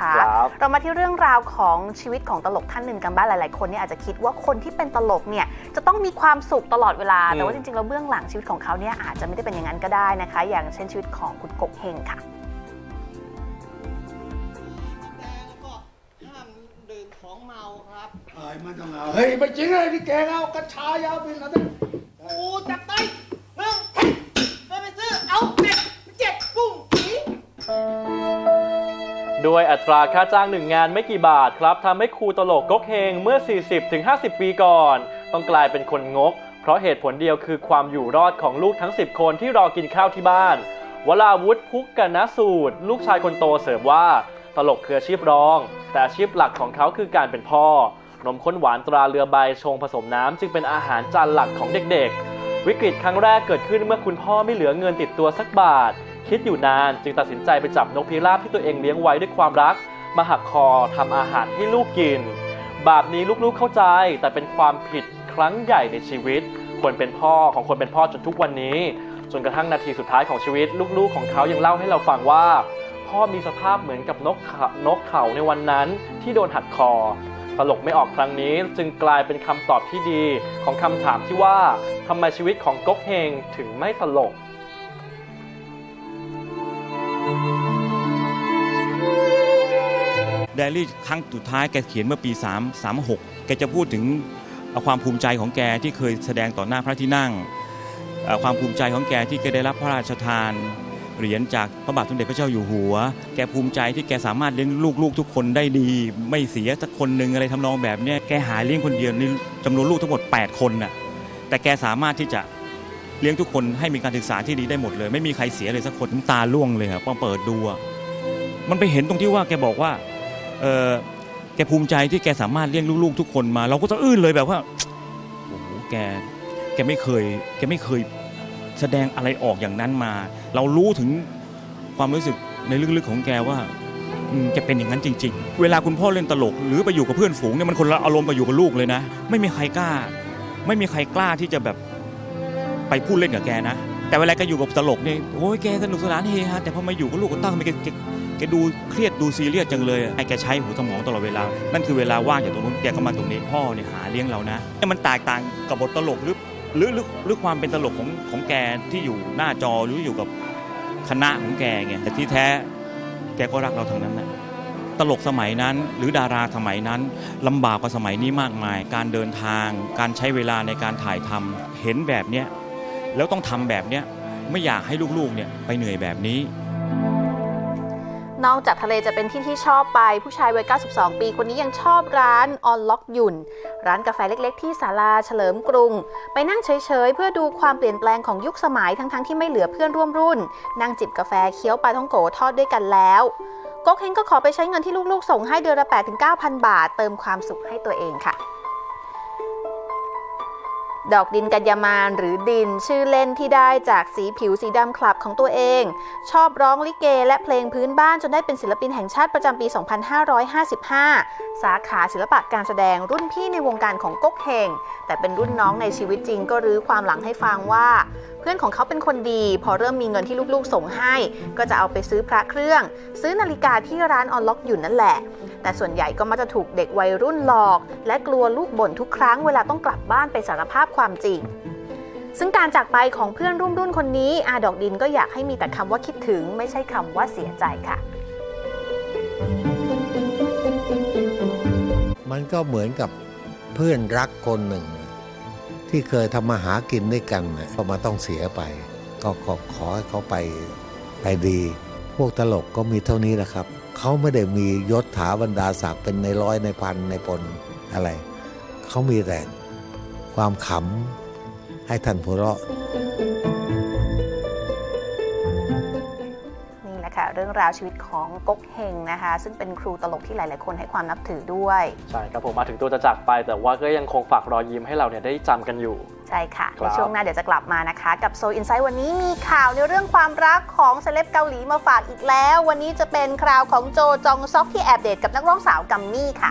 ครับเรามาที่เรื่องราวของชีวิตของตลกท่านหนึ่งกันบ้างหลาย ๆ คนเนี่ยอาจจะคิดว่าคนที่เป็นตลกเนี่ยจะต้องมีความสุขตลอดเวลาอืมแต่ว่าจริง ๆ แล้วเบื้องหลังชีวิตของเขาเนี่ยอาจจะไม่ได้เป็นอย่างนั้นก็ได้นะคะ อย่างเช่นชีวิตของคุณกบเฮงค่ะแล้วก็ห้ามดื่มของเมาครับเอ้ยมันต้องเอาเฮ้ยไม่จริงเลยที่แกเอากัญชายาวเป็นอะไรโอ้จับได้ ด้วยอัตราค่าจ้างหนึ่งงานไม่กี่บาทครับทำให้ครูตลกก๊กเฮงเมื่อ 40-50 ปีก่อน ต้องกลายเป็นคนงก เพราะเหตุผลเดียวคือความอยู่รอดของลูกทั้ง 10 คนที่รอกินข้าวที่บ้าน วลาวุฒิพุกกนสูตร ลูกชายคนโตเสริมว่า ตลกคืออาชีพรอง แต่อาชีพหลักของเขาคือการเป็นพ่อ นมข้นหวานตราเรือใบชงผสมน้ำจึงเป็นอาหารจานหลักของเด็กๆ วิกฤตครั้งแรกเกิดขึ้นเมื่อคุณพ่อไม่เหลือเงินติดตัวสักบาท คิดอยู่นานจึงตัดสินใจไปจับนกพิราบที่ตัวเองเลี้ยงไว้ด้วยความรัก มาหักคอทำอาหารให้ลูกกิน บาปนี้ลูกๆเข้าใจแต่เป็นความผิดครั้งใหญ่ในชีวิตคนเป็นพ่อของคนเป็นพ่อจนทุกวันนี้ จนกระทั่งนาทีสุดท้ายของชีวิต ลูกๆ ของเขายังเล่าให้เราฟังว่า พ่อมีสภาพเหมือนกับนกนกเขาในวันนั้นที่โดนหักคอตลกไม่ออกครั้งนี้จึงกลายเป็นคำตอบที่ดีของคำถามที่ว่าทำไมชีวิตของก๊กเฮงถึงไม่ตลก ไดอารี่ครั้งสุดท้ายแกเขียนเมื่อปี3 3 6แกจะพูดถึงความภูมิใจของแกที่เคยแสดงต่อหน้าพระที่นั่ง ความภูมิใจของแกที่แกได้รับพระราชทานเหรียญจากพระบาทสมเด็จพระเจ้าอยู่หัว แกภูมิใจที่แกสามารถเลี้ยงลูกๆ ทุกคนได้ดี ไม่เสียสักคนหนึ่งอะไรทำนองแบบนี้แกหาเลี้ยงคนเดียวนี่จำนวนลูกทั้งหมด 8 คนน่ะแต่แกสามารถที่จะเลี้ยงทุกคนให้มีการศึกษาที่ดีได้หมดเลย ไม่มีใครเสียเลยสักคนน้ำตาร่วงเลยครับพอเปิดดูอะมันไปเห็นตรงที่ว่าแกบอกว่า แกภูมิใจที่แกสามารถเลี้ยงลูกๆ ทุกคนมา เราก็จะอื้นเลยแบบว่าโอ้โหแกแกไม่เคย แกไม่เคยแสดงอะไรออกอย่างนั้นมา เรารู้ถึงความรู้สึกในลึกๆของแกว่าแกเป็นอย่างนั้นจริง ๆ เวลาคุณพ่อเล่นตลก หรือไปอยู่กับเพื่อนฝูงเนี่ยมันคนละอารมณ์กับอยู่กับลูกเลยนะ ไม่มีใครกล้า ไม่มีใครกล้าที่จะแบบไปพูดเล่นกับแกนะแต่เวลาแกอยู่กับตลกเนี่ยโอ้ยแกสนุกสนานเฮฮาแต่พอมาอยู่กับลูกกับตั้งมันแก แกดูเครียดดูซีเรียสจังเลยไอ้แกใช้หูสมองตลอดเวลา นั่นคือเวลาว่างจากตรงนู้นแกก็มาตรงนี้พ่อเนี่ยหาเลี้ยงเรานะเนี่ยมันแตกต่างกับบทตลกหรือหรือหรือหรือความเป็นตลกของของแกที่อยู่หน้าจอหรืออยู่กับคณะของแกไงแต่ที่แท้แกก็รักเราทั้งนั้นนะตลกสมัยนั้น หรือดาราสมัยนั้นลำบากกว่าสมัยนี้มากมาย การเดินทาง การใช้เวลาในการถ่ายทำเห็นแบบเนี้ยแล้วต้องทำแบบเนี้ยไม่อยากให้ลูกๆเนี่ยไปเหนื่อยแบบนี้ นอกจากทะเลจะเป็นที่ที่ชอบไปผู้ชายวัย 92 ปี คนนี้ยังชอบร้านออนล็อกยุ่นร้านกาแฟเล็กๆ ที่ศาลาเฉลิมกรุง ไปนั่งเฉยๆ เพื่อดูความเปลี่ยนแปลงของยุคสมัยทั้งๆที่ไม่เหลือเพื่อนร่วมรุ่น นั่งจิบกาแฟเคี้ยวปลาท่องโกทอดด้วยกันแล้วก๊กเฮงก็ขอไปใช้เงินที่ลูกๆ ส่งให้เดือนละ8-9,000 บาท เติมความสุขให้ตัวเองค่ะ ดอกดินกัญญามานหรือดินชื่อเล่นที่ได้จากสีผิวสีดำคลับของตัวเอง ชอบร้องลิเกและเพลงพื้นบ้านจนได้เป็นศิลปินแห่งชาติประจำปี 2555 สาขาศิลปะการแสดงรุ่นพี่ในวงการของก๊กเฮงแต่เป็นรุ่นน้องในชีวิตจริงก็รื้อความหลังให้ฟังว่า เพื่อนของเขาเป็นคนดี พอเริ่มมีเงินที่ลูกๆส่งให้ ก็จะเอาไปซื้อพระเครื่อง ซื้อนาฬิกาที่ร้านออนล็อกอยู่นั่นแหละ แต่ส่วนใหญ่ก็มักจะถูกเด็กวัยรุ่นหลอก และกลัวลูกบ่นทุกครั้งเวลาต้องกลับบ้านไปสารภาพความจริง ซึ่งการจากไปของเพื่อนร่วมรุ่นคนนี้อาดอกดินก็อยากให้มีแต่คำว่าคิดถึง ไม่ใช่คำว่าเสียใจค่ะ มันก็เหมือนกับเพื่อนรักคนหนึ่ง ที่เคยทำมาหากินด้วยกันน่ะก็มาต้องเสียไป ก็ขอขอให้เขาไปไปดี พวกตลกก็มีเท่านี้แหละครับเขาไม่ได้มียศถาบรรดาศักดิ์เป็นในร้อยในพันในปนอะไร เขามีแต่ ความขำให้ท่านหัวเราะนี่แหละค่ะเรื่องราวชีวิตของก๊กเฮงนะคะ ซึ่งเป็นครูตลกที่หลาย ๆ คนให้ความนับถือด้วย ใช่ครับผมมาถึงตัวจะจากไป แต่ว่าก็ยังคงฝากรอยยิ้มให้เราเนี่ยได้จำกันอยู่ ใช่ค่ะครับในช่วงหน้าเดี๋ยวจะกลับมานะคะ กับโซอินไซ h ์วันนี้มีข่าวในเรื่องความรักของเซเลบเกาหลีมาฝากอีกแล้ว วันนี้จะเป็นคราวของโจจองซอกที่แอบเดทกับนักร้องสาวกัมมี่ค่ะ